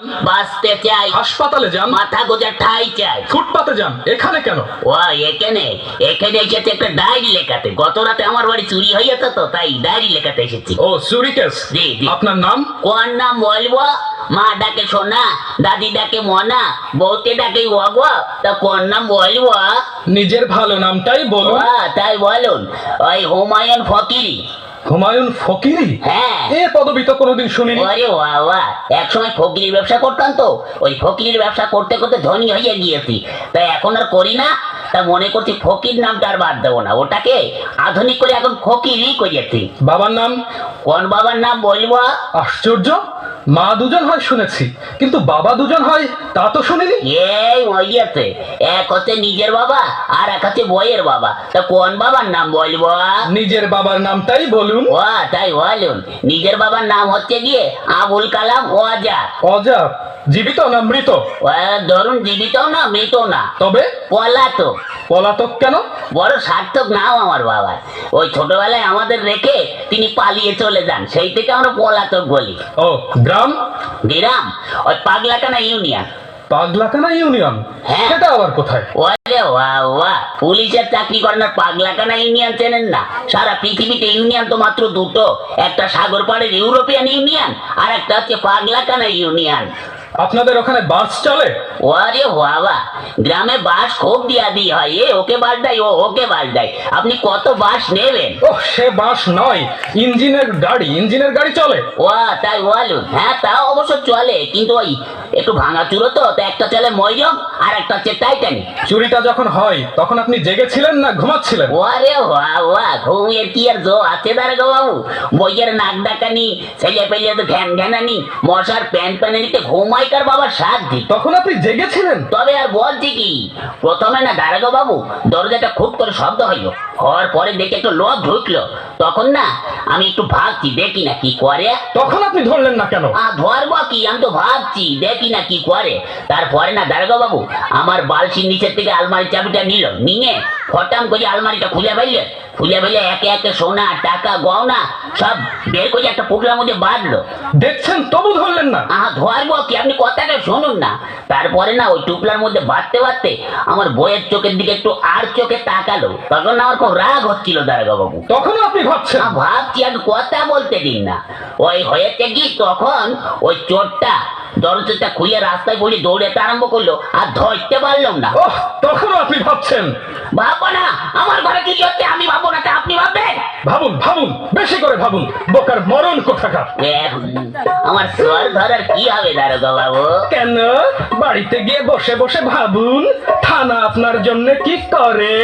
বাঁচতে চাই। হাসপাতালে যান। মাথা গোজা ঠাই চাই। ফুটপাতে যান। এখানে কেন? ও এখানে এখানে এসেছে একটা ডায়েরি লেখাতে। গত রাতে আমার বাড়ি চুরি হয়েছে তো তাই ডায়েরি লেখাতে এসেছি। ও সুরিকেস জি, জি। আপনার নাম? কোন নাম বলব? মা ডাকে সোনা দাদি ডাকে মনা বউতে ডাকে ওগো তা কোন নাম বলব? নিজের ভালো নামটাই বলুন। তাই বলুন। ওই হুমায়ুন ফকিরি। হুমায়ুন ফকিরি? হ্যাঁ। এ পদবি তো কোনোদিন শুনিনি। বাবা এক সময় ফকিরির ব্যবসা করতাম তো। ওই ফকিরির ব্যবসা করতে করতে ধনী হয়ে গিয়েছি। তাই এখন আর করি না। তা মনে করছি ফকির নামটা আর বাদ দেবো না। ওটাকে আধুনিক করে এখন ফকিরই করিয়েছি বাবার নাম? কোন বাবার নাম বলব? আশ্চর্য। মা দুজন হয় শুনেছি কিন্তু বাবা দুজন হয় তা তো শুনিনি? এই মরিয়াতে এক হচ্ছে নিজের বাবা আর এক হচ্ছে বইয়ের বাবা। তা কোন বাবার নাম বলব? নিজের বাবার নামটাই বলুন। ও তাই বলুন। নিজের বাবার নাম হচ্ছে গিয়ে আবুল কালাম ওয়াজার অজাব জীবিত না মৃত? ধরুন জীবিত না মৃত না। তবে? পলাতক। পলাতক কেন? বড় সার্থক নাও আমার বাবার ওই ছোটবেলায় আমাদের রেখে তিনি পালিয়ে চলে যান। সেই থেকে আমরা পলাতক বলি। ও গ্রাম? গ্রাম। ওই পাগলাকানা ইউনিয়ন। পাগলাকানা ইউনিয়ন? হ্যাঁ। সেটা আবার কোথায়? ওরে বাবা পুলিশের চাকরি করেন আর পাগলাকানা ইউনিয়ন চেনেন না। সারা পৃথিবীতে ইউনিয়ন তো মাত্র দুটো। একটা সাগর পাড়ের ইউরোপিয়ান ইউনিয়ন আর একটা হচ্ছে পাগলাকানা ইউনিয়ন। আপনাদের ওখানে বাস চলে? ওরে বাবা গ্রামে বাস খুব দিয়া দি হয়। এ ওকে বাস দেয় ও ওকে বাস দেয়। আপনি কত বাস নেবেন? ও সে বাস নয় ইঞ্জিনের গাড়ি ইঞ্জিনের গাড়ি চলে। ও তাই বলুন। হ্যাঁ তাও অবশ্য চলে কিন্তু ওই একটু ভাঙা চুরো তো তো একটা চলে আর একটা হচ্ছে টাইটানিক। চুরিটা যখন হয় তখন আপনি জেগেছিলেন না ঘুমাচ্ছিলেন? ওরে বাবা ঘুমিয়ে কি আর জো আছে দাঁড়া বাবু? বইয়ের নাক ডাকানি ছেলে পেলে তো ঘ্যান ঘ্যানানি মশার প্যান প্যানানিতে ঘুমাই কার বাবার সাথ দি তখন আপনি জেগেছিলেন? তবে আর বলছি কি প্রথমে না দাঁড়াগো বাবু দরজাটা খুব করে শব্দ হইল। হওয়ার পরে দেখে একটু লোক ঢুকলো। তখন না আমি একটু ভাবছি দেখি না কি করে। তখন আপনি ধরলেন না কেন? আ ধরবো কি? আমি তো ভাবছি দেখি না কি করে। তারপরে না দারোগা বাবু আমার বালসির নিচের থেকে আলমারি চাবিটা নিল। নিয়ে ফটাম করে আলমারিটা খুলে ফেললে খুলে ফেলে একে একে সোনা টাকা গহনা সব বের করে একটা পুটলার মধ্যে বাঁধলো। দেখছেন তবু ধরলেন না। আহা ধরবো কি? আপনি কথাটা শুনুন না। তারপরে না ওই টুকলার মধ্যে বাঁধতে বাঁধতে আমার বইয়ের চোখের দিকে একটু আর চোখে তাকালো। তখন না আমার খুব রাগ হচ্ছিল দারোগা বাবু তখনও আপনি ভাবছেন? ভাবছি আর কথা বলতে দিন না। ওই হয়েছে কি? তখন ওই চোরটা দরজাটা খুলে রাস্তায় বলে দৌড়াতে আরম্ভ করল আর ধরতে পারলাম না। ওহ তখনও আপনি ভাবছেন? ভাববো না আমার ঘরে কি হচ্ছে আমি ভাববো না আপনি ভাববেন? ভাবুন ভাবুন বেশি করে ভাবুন বোকার মরণ কোথাকার? আমার সোয়াল ধরার কি হবে দারোগা বাবু? কেন? বাড়িতে গিয়ে বসে বসে ভাবুন থানা আপনার জন্য কি করে?